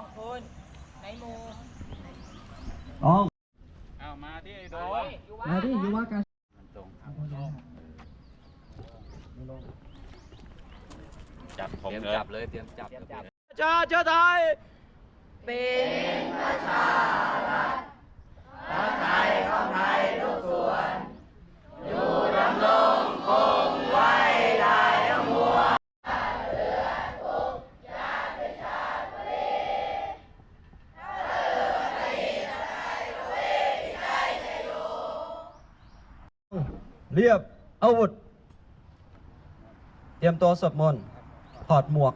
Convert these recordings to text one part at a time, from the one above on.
องคุณในหมู่ต้องเอามาที่ไอ้โดโอ้มยอยู่ว่ามาที่ยุวกามันตรงจับผมเตรียมเลยจับเลยเตรียมจับเตรียมจับชาเชื้อไทยเป็น เรียบอาวุธ เตรียมตัวสวดมนต์ถอดหมวก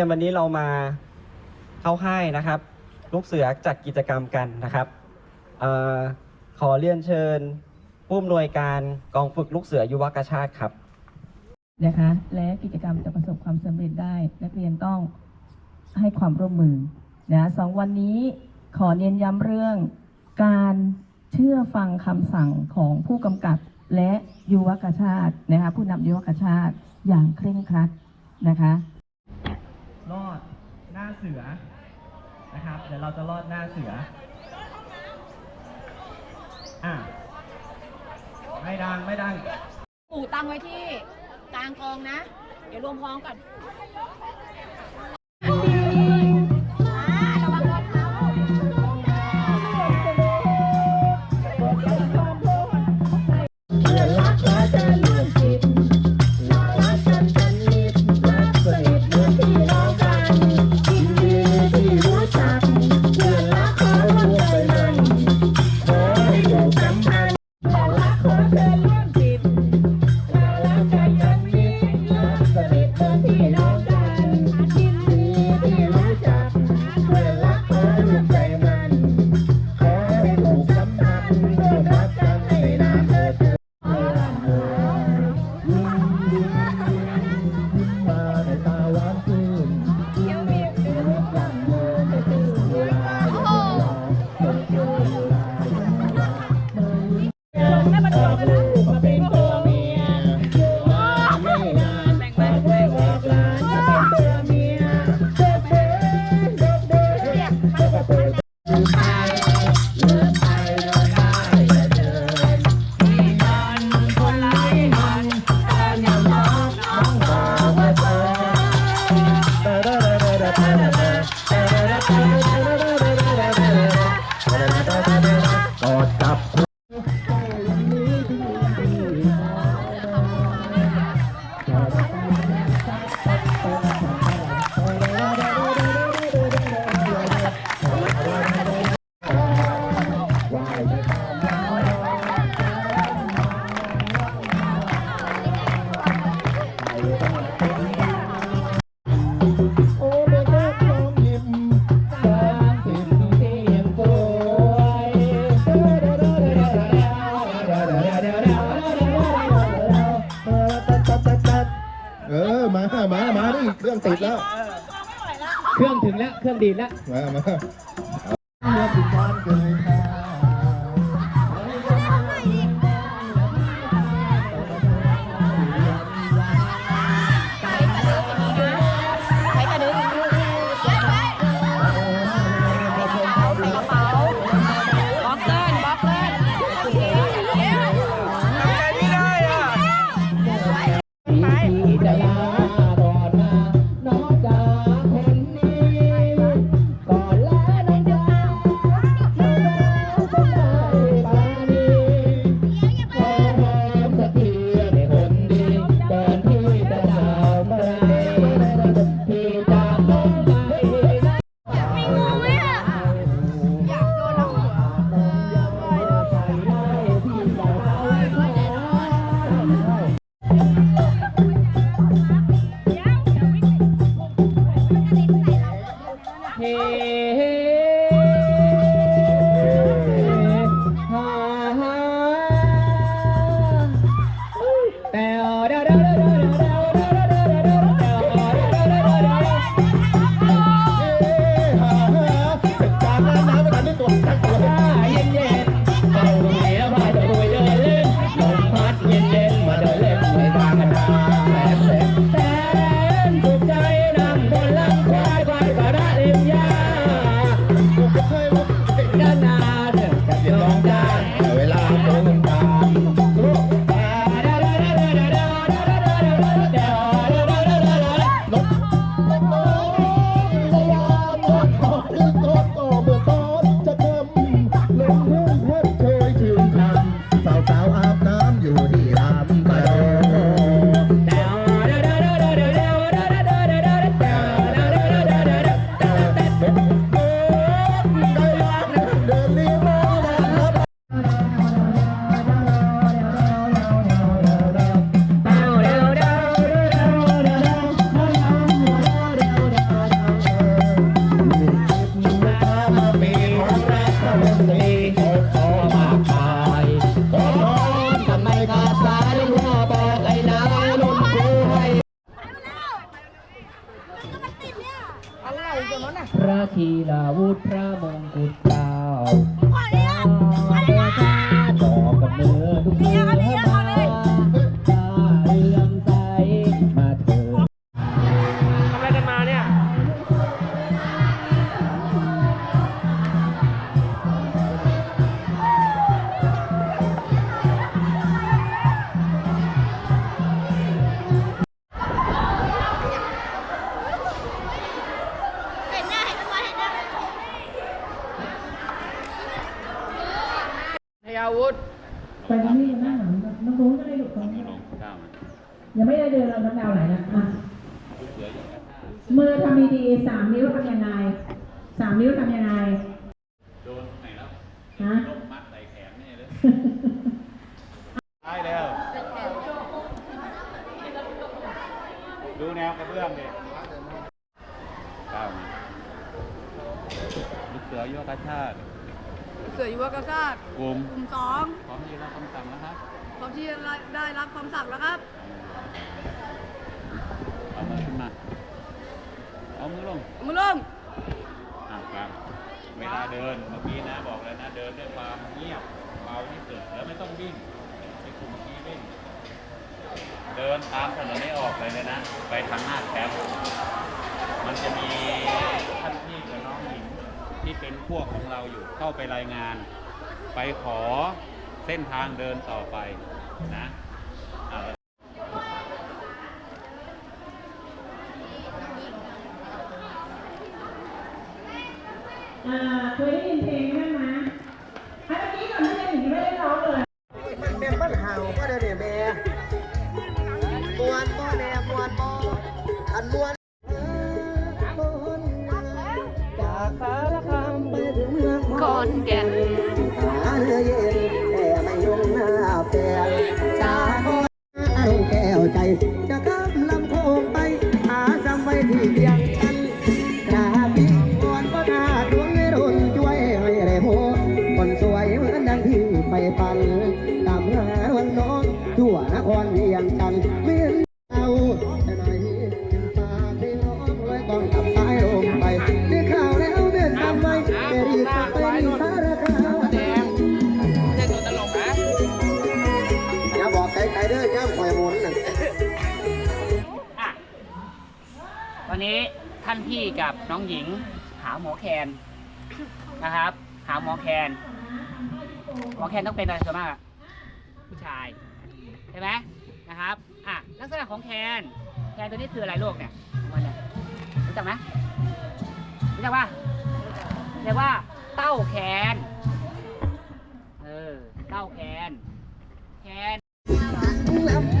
ยนวันนี้เรามาเข้าค่ายนะครับ ลูกเสือจัดกิจกรรมกันนะครับอขอเรียนเชิญผู้อำนวยการกองฝึกลูกเสือยุวกชาติครับนะคะ และกิจกรรมจะประสบความสำเร็จได้ นักเรียนต้องให้ความร่วมมือนะสองวันนี้ขอเน้นย้ำเรื่องการเชื่อฟังคำสั่งของผู้กำกับและยุวกชาตินะคะผู้นำยุวกชาติอย่างเคร่งครัดนะคะ ลอดหน้าเสือนะครับ เดี๋ยวเราจะลอดหน้าเสืออะไม่ดังไม่ดัง ปู่ตั้งไว้ที่กลางกองนะ เดี๋ยวรวมพร้อมกัน เครื่องถึงแล้ว เครื่องดีดแล้ว มามา เมื่อปิดบ้านเกินค่ะใทีลาวุธพระมงกุฎเกล้า กิอยุวกชาติกลุ่มกลุ่มสองพร้อมที่จะรับคำสั่งแล้วครับพร้อมที่จะได้รับคำสั่งแล้วครับเอามือขึ้นมา เอามือลงเอามือลงอะครับเวลาเดินเมื่อกี้นะบอกแล้วนะเดินด้วยความเงียบเบาที่สุดแล้วไม่ต้องวิ่งไม่ลุ่มที่วิ่งเดินตามถนนไม่ออกเลยนะ ไปทางหน้าแคมป์มันจะมีท่าน ที่เป็นพวกของเราอยู่เข้าไปรายงาน ไปขอเส้นทางเดินต่อไปนะเคยได้ยินเพลงบ้าไหม นี้ท่านพี่กับน้องหญิงหาหมอแคนนะครับ หาหมอแคนหมอแคนต้องเป็นอะไรส่วนมากผู้ชายใช่ไหมนะครับอะลักษณะของแคนแคนตัวนี้คืออะไรโลกเนี่ยมันเนี่ยรู้จักไหมรู้จักว่าเรียกว่าเต้าแคนเออเต้าแคนแคน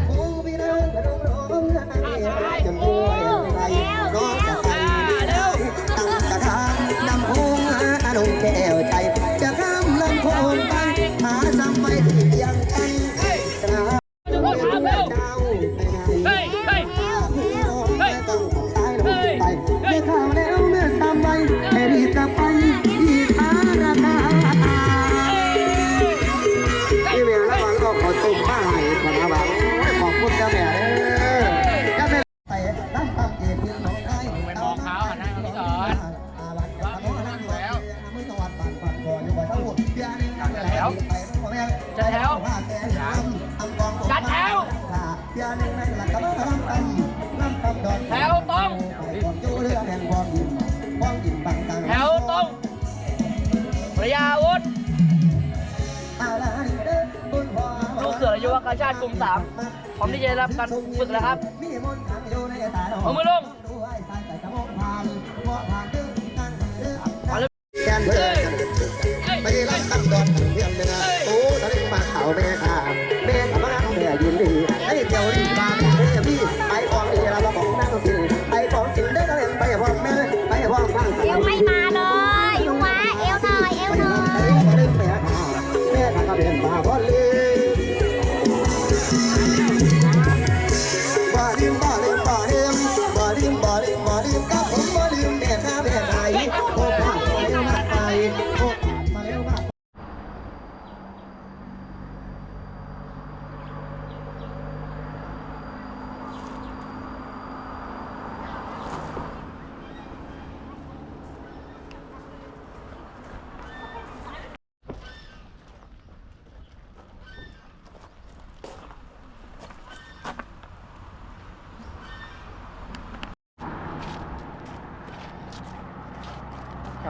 าชาติกลุ่มสามผมที่จะได้รับการฝึกแล้วครับเอามือลง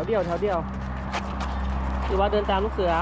วเดียวแถวเดียวหรือว่าเดินตามลูกเสือ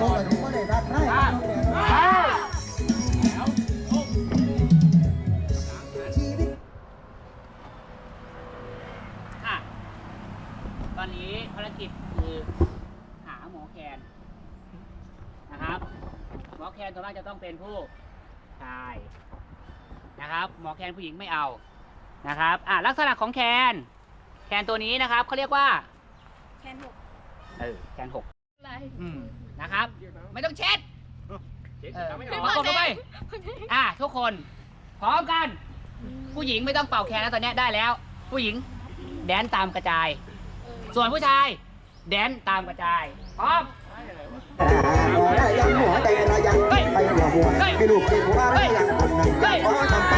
มาเลยนะตัวถึงก็ได้รับได้ชีวิตอะ ตอนนี้ภารกิจคือหาหมอแคนนะครับ หมอแคนตัวมากจะต้องเป็นผู้ชายนะครับ หมอแคนผู้หญิงไม่เอานะครับ อะลักษณะของแคน แคนตัวนี้นะครับเขาเรียกว่า แคนหกเออแคนหก อืม นะครับ ไม่ต้องเช็ดเออมากดลงไปอะทุกคนพร้อมกัน ผู้หญิงไม่ต้องเป่าแคนแล้วตอนเนี้ยได้แล้ว ผู้หญิงแดนตามกระจาย ส่วนผู้ชาย แดนตามกระจายพร้อมยังหัวใจเรายังไปหัวหัวไม่ลูกเป็นว่าเรายังคนนั้นอ๋อทำตั้ง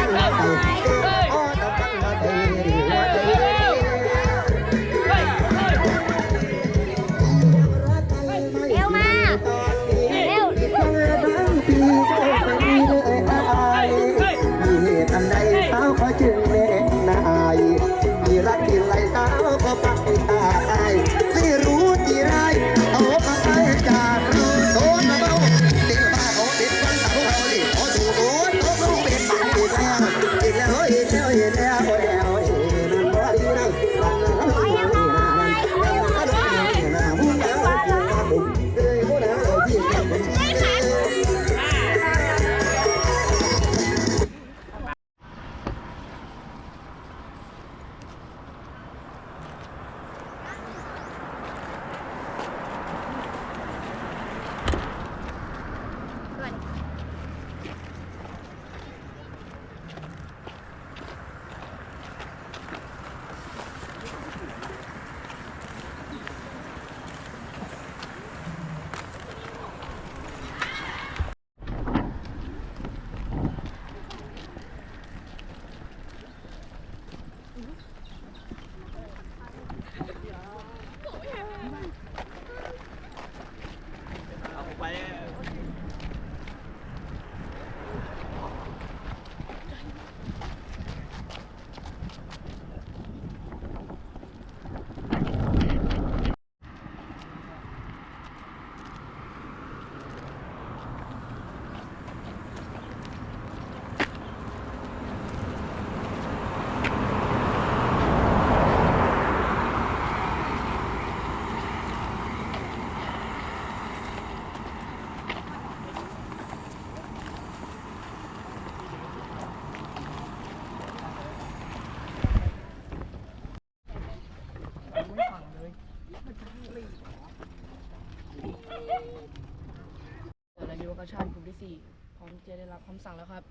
4 พร้อมจะได้รับคำสั่งแล้วครับ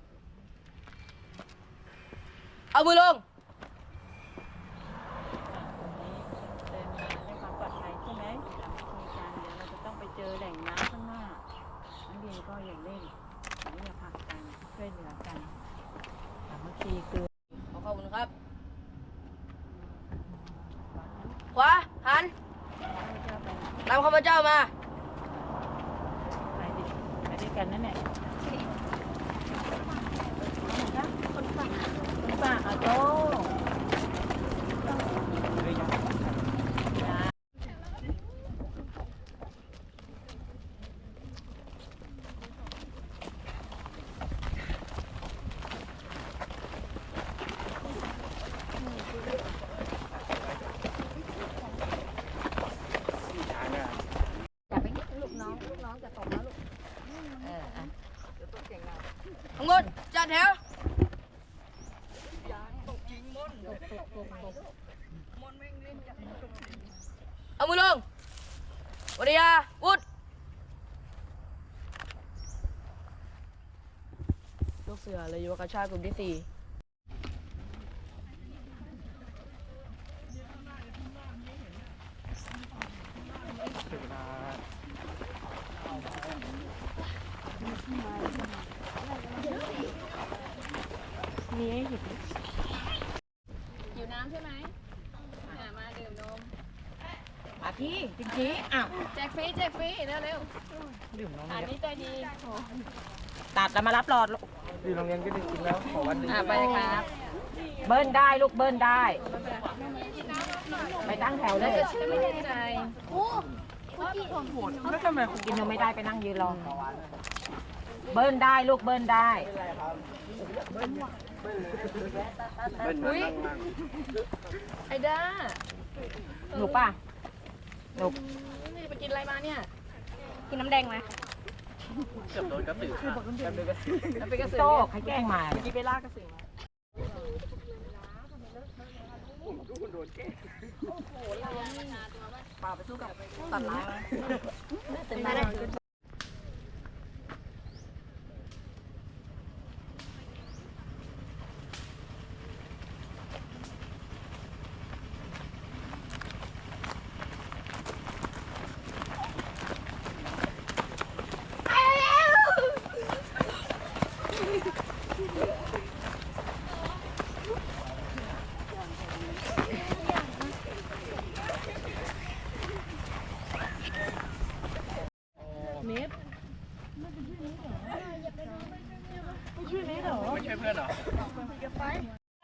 เอามือลง เดินมาด้วยความปลอดภัยใช่ไหมหลังจากมีการเดี๋ยวเราจะต้องไปเจอแหล่งน้ำข้างหน้านักเรีก็อย่าเล่อย่าพักกันช่วยเหลือกันสามัคคีคือขอขอบคุณครับ ขวาหันนำข้าพเจ้ามา กันนั่นแหละคนฝากคนฝากอาโต้ ทั้งหมดจัดแถวเอามือลง วริยาวุฒลูกเสือเลยยุวกชาติกลุ่มที่สี่ อยู่น้ำใช่ไหมอะมาดื่มนมมาพี่จริงๆอ้าวแจกฟรีแจกฟรีเร็วเร็วดื่มนมอันนี้ใจดี ตั ดแล้วมารับหลอดลูกที่โรงเรียนก็ได้กินแล้วขอวันหนึงอะไปเลยครับ เบิ้ลได้ลูกเบิ้ลได้ ไปตั้งแถวเลยไม่แน่ใจกินนมไม่ได้ไปนั่งยืนรอ เบิ้ลได้ลูกเบิ้ลได้อุ้ยไอ้ด้าหนูป่ะหนูไปกินอะไรมาเนี่ย กินน้ำแดงไหม เกือบโดนกระสือค่ะแล้วไปกระสือโต้ใครแกล้งมาเมื่อกี้ไปลากกระสือมาป่าไปสู้กับสัตว์ร้ายตื่นมาได้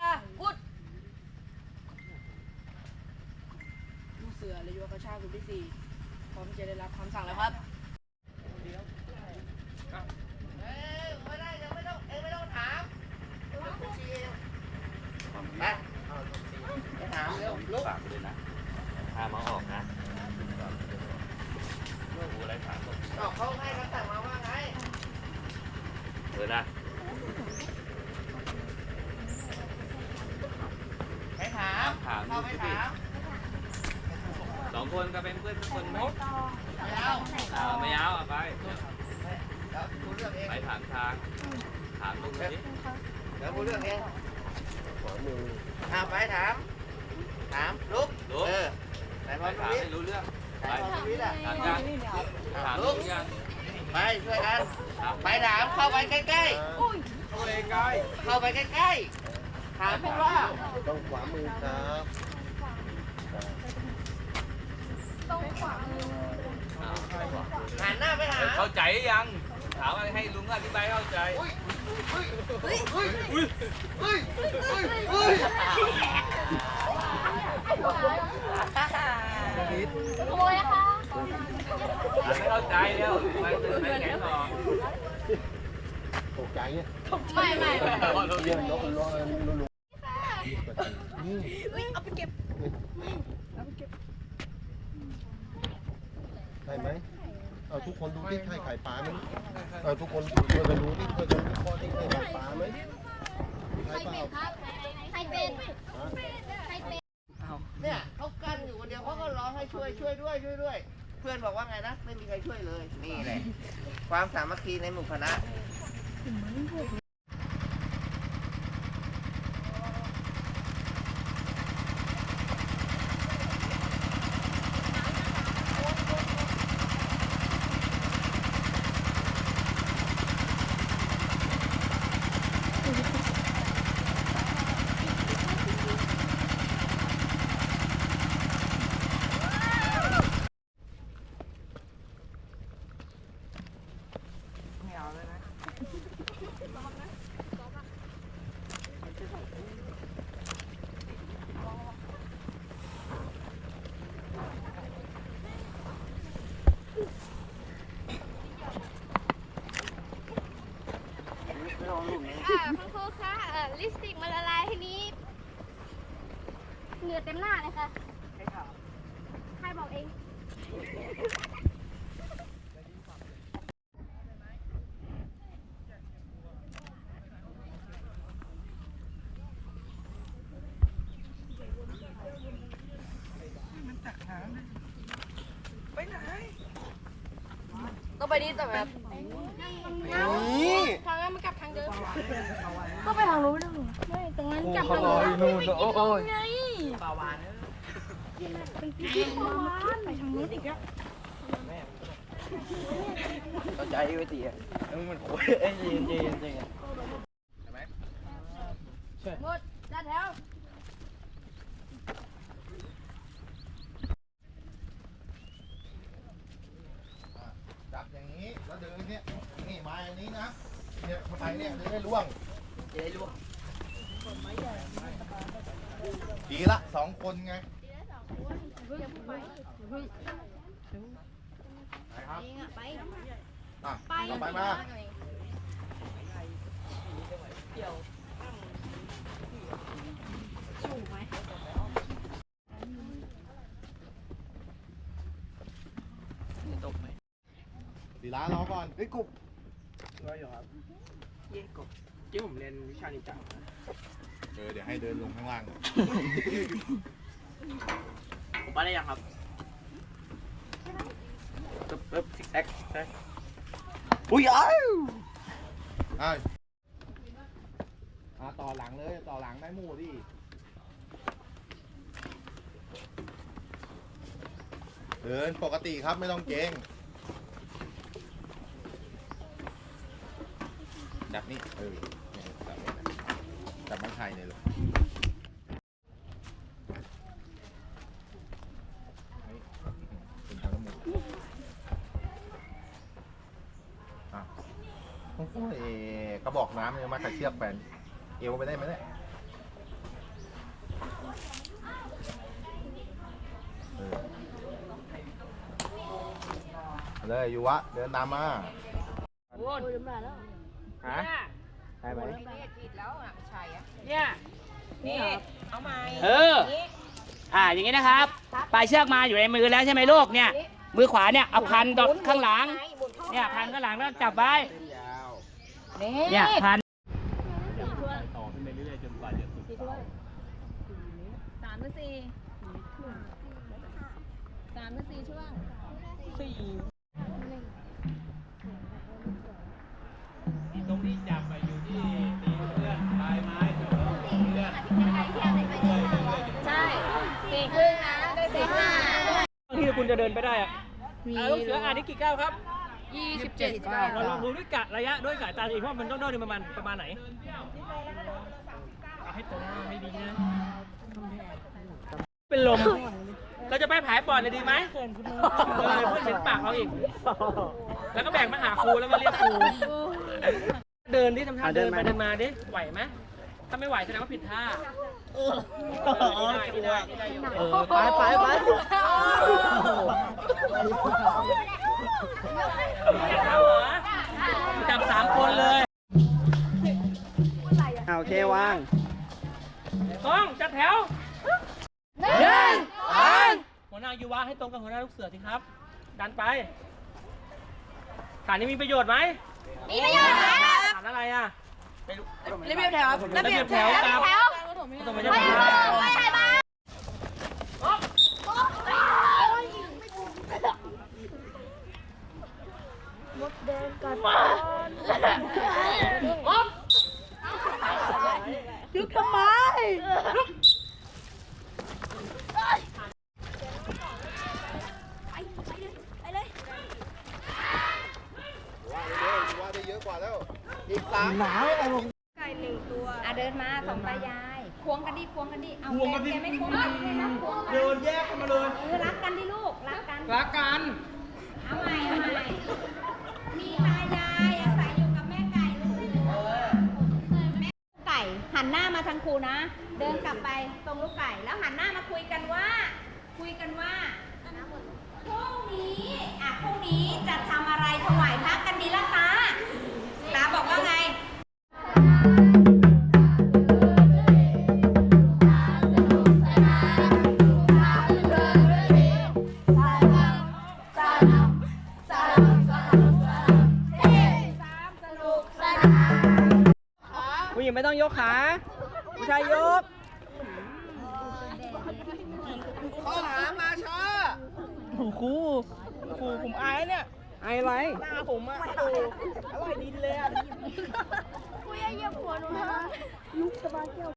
อะวุฒ ลูกเสือเลยยุวก ชาติคุณพี่สี่พร้อมจะได้รับคำสั่งแล้วครับ ฝากไปเลยนะพามาออกนะโอ้โหอะไรถามออกเขาให้เขาสั่งมาว่าไงเออนะไปถามถามเขาไปถามสองคนก็เป็นเพื่อนทุกคนไหมไม่เอาไม่เอาอะไปไป ถามทาง ถามลุงดิเดี๋ยวพูดเรื่องเองอ่าไปถาม ถามลุกลุงเออไหนพไปร้อมถามวิทให้ย์รู้เรื่องไหนไปพร้อมวิทย์อะถามยังถามลุงยังไปช่วยกันไปถามเข้าไปใกล้ๆเข้าไปใกล้เข้าไปใกล้ๆถามพูดว่าต้องขวามือครับหันหน้าไปถามเข้าใจยังถามอะไรให้ลุงอธิบายเข้าใจถามให้เข้าใจเร็วไปไปแขนต่อตกใจเนี่ย ไม่ไม่เรื่องนกร้องลุลุใช่ไหมเอาทุกคนดูที่ใช่ไข่ปลาไหมเอาทุกคนดูช่วยกันดูที่ช่วยกันวิเคราะห์ที่ใช่ไข่ปลาไหมใช่เปล่าเนี่ยเขากั้นอยู่คนเดียวเขาก็ร้องให้ช่วยช่วยด้วยช่วยด้วย เพื่อนบอกว่าไงนะไม่มีใครช่วยเลยนี่แหละความสามัคคีในหมู่คณะ นี่แต่แบบนี่ทางนั้นมันกลับทางเดิมก็ไปทางนู้นไม่ตรงนั้นกลับทางเดิมนู่นโอ้ยไงปลาวานเป็นพี่ปลาวานไปทางนู้นอีกแล้วเข้าใจไว้ตีอะมันโคตรเอ้ยจริงจริงจริงหมดจัดแถว จับอย่างนี้ แล้วเดินเนี่ย นี่มาอย่างนี้นะ เนี่ยเข้าไปเนี่ยจะได้ล่วง จะได้รู้ทีละสองคนไงไปครับไปอะต่อไปมาตกไหมสีล้ารอก่อนเฮ้ยกุบ ที่ผมเรียนวิชานิจังเออเดี๋ยวให้เดินลงข้างล่างผมไปได้ยังครับปึ๊บปึ๊บซิกแซกซิกแซกอุ้ยอ้าวอะอะต่อหลังเลยต่อหลังได้หมู่ดิเดินปกติครับไม่ต้องเกรงจับ นี่เออเนี่ยจับนี่นะจับมันไทยเนี่ยเลยนี่เป็นทางละหมู่อะโอ้โหเอกระบอกน้ำเนี่ยมากับเชือกแบนเอวไปได้ไหมเนี่ยเออเลยอยู่วะ เดินตามมา ฮะได้ไหมเนี่ยนี่เอามาเออ อ่าอย่างงี้นะครับปลายเชือกมาอยู่ในมือแล้วใช่ไหมลูกเนี่ย มือขวาเนี่ยเอาพันตรงข้างหลัง เนี่ยพันข้างหลังแล้วจับไว้เนี่ยพันต่อขึ้นไปเรื่อยๆจนกว่าจะสุดเสาสามหรือสี่สามหรือสี่ช่วงต คุณจะเดินไปได้อะลูกเสืออ่านนี่กี่ก้าวครับยี่สิบเจ็ดก้าเราลองดูด้วยกะระยะด้วยสายตาตัวเองว่ามันต้องเดินประมาณประมาณไหนเอาให้ตรงให้ดีนะเป็นลม เราจะไปผายปอดเลยดีไหมเออเพื่อนเป็นปากเราอีก แล้วก็แบ่งมาหาครูแล้วมาเรียกครู เดินดิทำท่าเดินไปเดินมาดิ ไหวไหม ถ้าไม่ไหวแสดงว่าผิดท่าได้ได้ได้อยู่เออไปไปไปจับสามคนเลยโอเควาง ต้องจัดแถวหนึ่งสองหัวหน้ายูวะให้ตรงกับหัวหน้าลูกเสือสิครับ ดันไป ฐานนี้มีประโยชน์ไหมมีประโยชน์ครับฐานอะไรอะ ระเบียบแถวระเบียบแถวครับแถวต้องไปไปจะเลฐานยไปให้มาลุกทำไมว่าได้เยอะกว่าแล้ว อีกสามอะเดินมาสองตายาย ควงกันดิควงกันดิเอาควงกันดิไม่ควงกันดินะควงกันเดินแยกกันมาเลยเออรักกันดิลูกรักกัน รักกัน เอาใหม่เอาใหม่มีตายายอาศัยอยู่กับแม่ไก่ลูกแม่ไก่หันหน้ามาทางครูนะ เดินกลับไปตรงลูกไก่ แล้วหันหน้ามาคุยกันว่า คุยกันว่าพรุ่งนี้อะพรุ่งนี้จะทำอะไรถวายพระกันดีละตา นะบอกว่าไง